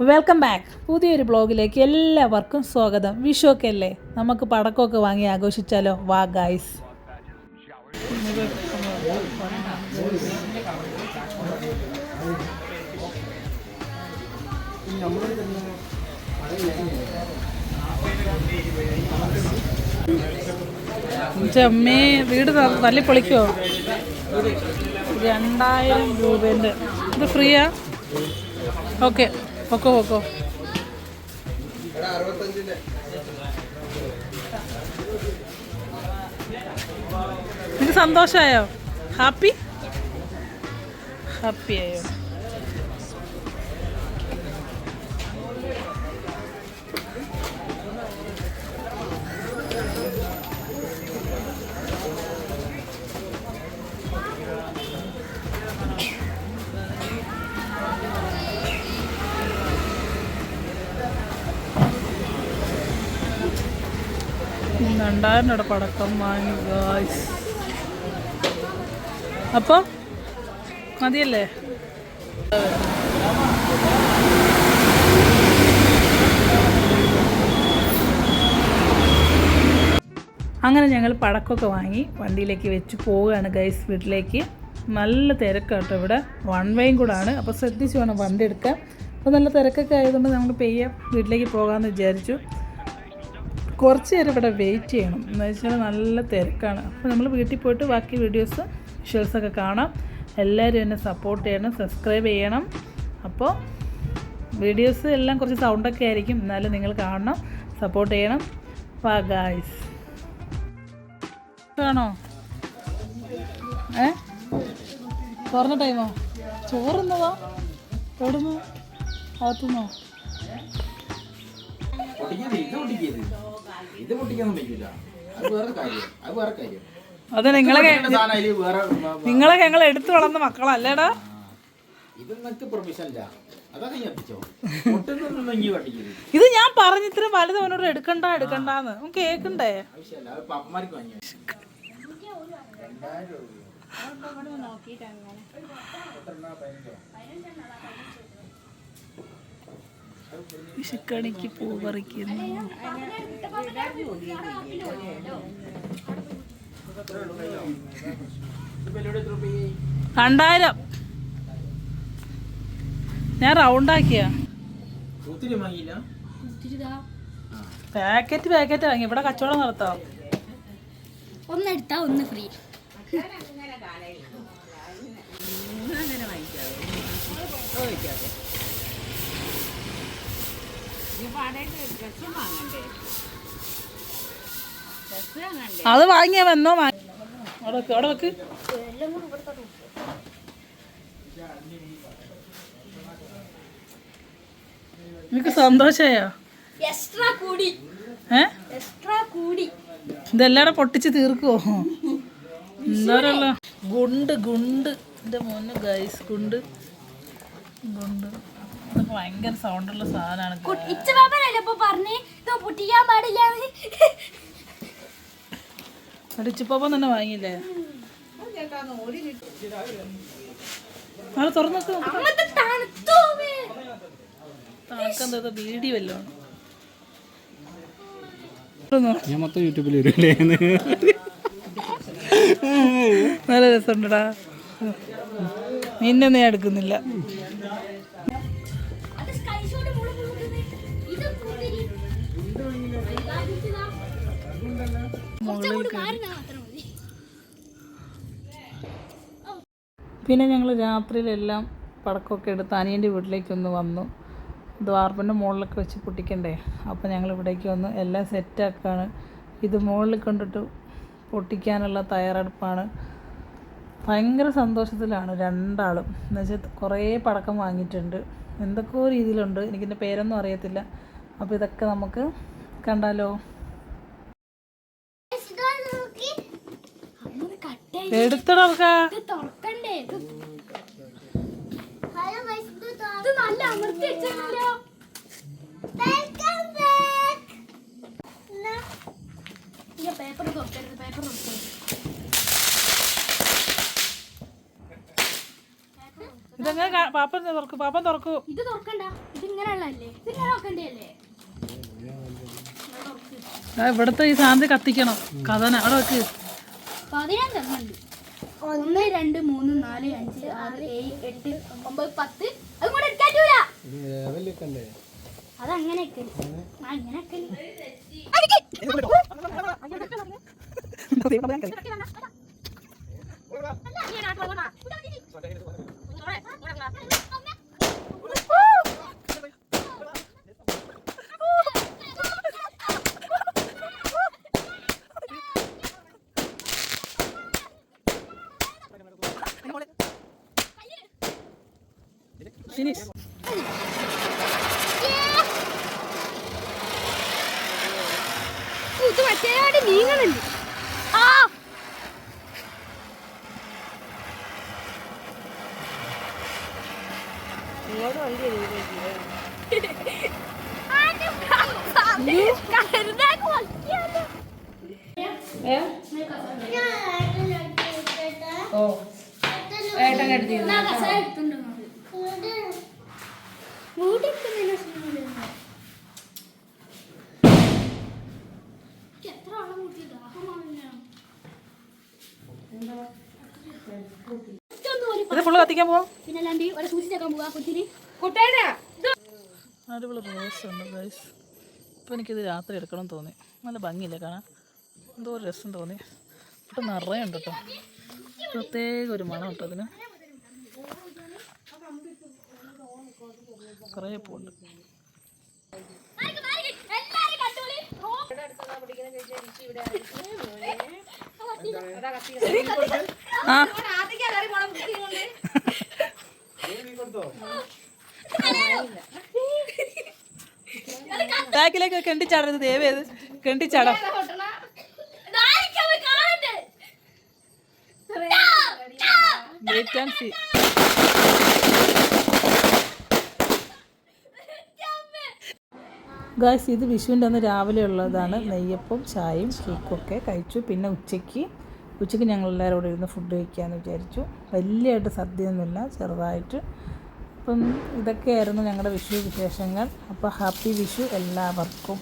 Welcome back പുതിയൊരു ബ്ലോഗിലേക്ക് എല്ലാവർക്കും സ്വാഗതം. വിഷുവൊക്കെ അല്ലേ നമുക്ക് പടക്കമൊക്കെ വാങ്ങി ആഘോഷിച്ചാലോ? വാ ഗായ്സ് ചെമ്മേ വീട് തല്ലി പൊളിക്കോ രണ്ടായിരം രൂപേന്റെ. ഇത് ഫ്രീയാ? ഓക്കെ പൊക്കോ പൊക്കോ. സന്തോഷമായോ ഹാപ്പി? ഹാപ്പി ആയോ? രണ്ടായിരം രൂപ പടക്കം വാങ്ങി ഗായ്സ് അപ്പോൾ മതിയല്ലേ അങ്ങനെ ഞങ്ങൾ പടക്കമൊക്കെ വാങ്ങി വണ്ടിയിലേക്ക് വെച്ച് പോവുകയാണ് ഗൈസ് വീട്ടിലേക്ക് നല്ല തിരക്കാട്ടോ ഇവിടെ വൺ വേയും കൂടാണ് അപ്പോൾ ശ്രദ്ധിച്ച് വേണം വണ്ടി എടുക്കാൻ അപ്പോൾ നല്ല തിരക്കൊക്കെ ആയതുകൊണ്ട് നമുക്ക് പെയ്യ വീട്ടിലേക്ക് പോകാമെന്ന് വിചാരിച്ചു കുറച്ച് നേരം ഇവിടെ വെയിറ്റ് ചെയ്യണം. എന്ന് വെച്ചാൽ നല്ല തിരക്കാണ്. അപ്പോൾ നമ്മൾ വീട്ടിൽ പോയിട്ട് ബാക്കി വീഡിയോസ് വിഷ്വൽസൊക്കെ കാണാം. എല്ലാവരും എന്നെ സപ്പോർട്ട് ചെയ്യണം സബ്സ്ക്രൈബ് ചെയ്യണം. അപ്പോൾ വീഡിയോസ് എല്ലാം കുറച്ച് സൗണ്ടൊക്കെ ആയിരിക്കും. എന്നാലും നിങ്ങൾ കാണണം സപ്പോർട്ട് ചെയ്യണം. വാ ഗായ്സ് വേണോ ഏ? കുറഞ്ഞ ടൈമോ ചോറുന്നതോ എവിടുന്ന്? പൊട്ടിക്കരുത് ഇത് പൊട്ടിക്കാൻ പറ്റില്ല അത് വേറെ കാര്യം. അത് വേറെ കാര്യം. അത് നിങ്ങളെ സാധനം വേറെ നിങ്ങളെ ഞങ്ങൾ എടുത്തു വളർന്ന മക്കളല്ലേടാ ഇത് നിനക്ക് പ്രൊഫഷനല്ല അതൊക്കെ ഞാൻ എത്തിച്ചോ. പൊട്ടുന്നൊന്നും ഇനി പൊട്ടിക്കരുത് ഇത് ഞാൻ പറഞ്ഞു ഇത്ര വലുത് അവനോട് എടുക്കണ്ട എടുക്കണ്ടെന്ന്. അവൻ കേക്കണ്ടേ? ആവശ്യമല്ല അത് പപ്പന്മാർക്ക് വാങ്ങി വിഷുക്കണിക്ക് പൂ പറിക്കുന്നു രണ്ടായിരം ഞാൻ റൗണ്ട് ആക്കിയ ഒത്തിരി വാങ്ങിയില്ല പാക്കറ്റ് പാക്കറ്റ് വാങ്ങി ഇവിടെ കച്ചവടം നടത്താം ഒന്നെടുത്താ ഒന്ന് ഫ്രീ അത് വാങ്ങിയ വന്നോ? വാങ്ങി അവിടെ വെക്ക് അവിടെ വെക്ക്. നിനക്ക് സന്തോഷായോ? എക്സ്ട്രാ കൂടി. ഏ? എക്സ്ട്രാ കൂടി. ഇതെല്ലാം പൊട്ടിച്ച് തീർക്കുവോ? എന്താറല്ല ഗുണ്ട് ഗുണ്ട്. എന്റെ മോന് ഗൈസ് ഗുണ്ട്. ഗുണ്ട്. ഇതൊക്കെ ഭയങ്കര സൗണ്ടുള്ള സാധനമാണ് ഇച്ച ബാബനല്ലേ ഇപ്പൊ പറഞ്ഞ്? ഇത് പൊട്ടിക്കാൻ പാടില്ലാന്ന് അടിച്ചിപ്പം തന്നെ വാങ്ങിയില്ലേ? തുറന്നു ബീഡി ഞാൻ മൊത്തം യൂട്യൂബിൽ വരില്ലേ നല്ല രസമുണ്ടടാ. നിന്നെ ഞാൻ എടുക്കുന്നില്ല. പിന്നെ ഞങ്ങൾ രാത്രിയിലെല്ലാം പടക്കമൊക്കെ എടുത്ത് അനിയന്റെ വീട്ടിലേക്കൊന്ന് വന്നു. ദ്വാർപ്പിന്റെ മുകളിലൊക്കെ വെച്ച് പൊട്ടിക്കണ്ടേ? അപ്പോൾ ഞങ്ങൾ ഇവിടേക്ക് വന്ന്. എല്ലാം സെറ്റാക്കാണ്. ഇത് മുകളിൽ കൊണ്ടിട്ട് പൊട്ടിക്കാനുള്ള തയ്യാറെടുപ്പാണ്. ഭയങ്കര സന്തോഷത്തിലാണ് രണ്ടാളും. എന്നുവെച്ചാൽ കുറേ പടക്കം വാങ്ങിയിട്ടുണ്ട്. എന്തൊക്കെയോ രീതിയിലുണ്ട്. എനിക്കിന്റെ പേരൊന്നും അറിയത്തില്ല. അപ്പോൾ ഇതൊക്കെ നമുക്ക് കണ്ടാലോ അമ്മത് കട്ടേ എടുത്തിടർക്കാ ഇത് തുറക്കണ്ടേ ഇത് ഇത് നല്ല അമർത്തി വെച്ചല്ലോ പേപ്പർ തുറക്കരുത് പേപ്പർ തുറക്കരുത് ഇതെങ്ങനെ പാപ്പൻ തുറക്കൂ പാപ്പൻ തുറക്കൂ. ഇത് തുറക്കണ്ട ഇത് ആ, ഇവിടുത്തെ ഈ സാധനം കത്തിക്കണം. കഥന അവിടെ വെക്ക്. പതിനഞ്ചെണ്ണുണ്ട് ഒന്ന് രണ്ട് മൂന്ന് നാല് അഞ്ച് ആറ് ഏഴ് എട്ട് ഒമ്പത് പത്ത്. അതും കൂടെ എടുക്കാൻ പറ്റൂല. അതങ്ങനെ വെക്കൽ. ആ, ഫിനിഷ് ഇത് മറ്റേയാട് നീങ്ങുന്നുണ്ട് ആ. ഓ. ഏട്ടൻ കരുതി എത്ര വെള്ളം കൂട്ടി? ദാഹമാവില്ല ഇത് ഫുള്ള് കത്തിക്കാൻ പോവാം. അടിപൊളി ഗൈസ് ഇപ്പം എനിക്കിത് രാത്രി എടുക്കണം തോന്നി. നല്ല ഭംഗിയില്ലേ കാണാൻ? എന്തോ ഒരു രസം തോന്നി. ഇപ്പം നിറയുണ്ട് കേട്ടോ പ്രത്യേക ഒരു മണം കേട്ടോ അതിന്? കുറേ പൂണ്ട്. ആ. ബാക്കിലേക്ക് കെണ്ടിച്ചാടരുത് ദേവേത് കെണ്ടിച്ചാടാം വെയിറ്റ് ആൻഡ് സീ ഗായ്സ് ഇത് വിഷുവിന്റെ അന്ന് രാവിലെ ഉള്ളതാണ്. നെയ്യപ്പം ചായയും കേക്കും ഒക്കെ കഴിച്ചു. പിന്നെ ഉച്ചയ്ക്ക് ഉച്ചയ്ക്ക് ഞങ്ങൾ എല്ലാവരും കൂടെ ഇരുന്ന് ഫുഡ് കഴിക്കാമെന്ന് വിചാരിച്ചു. വലിയതായിട്ട് സദ്യയൊന്നുമില്ല ചെറുതായിട്ട്. അപ്പം ഇതൊക്കെയായിരുന്നു ഞങ്ങളുടെ വിഷു വിശേഷങ്ങൾ. അപ്പോൾ ഹാപ്പി വിഷു എല്ലാവർക്കും.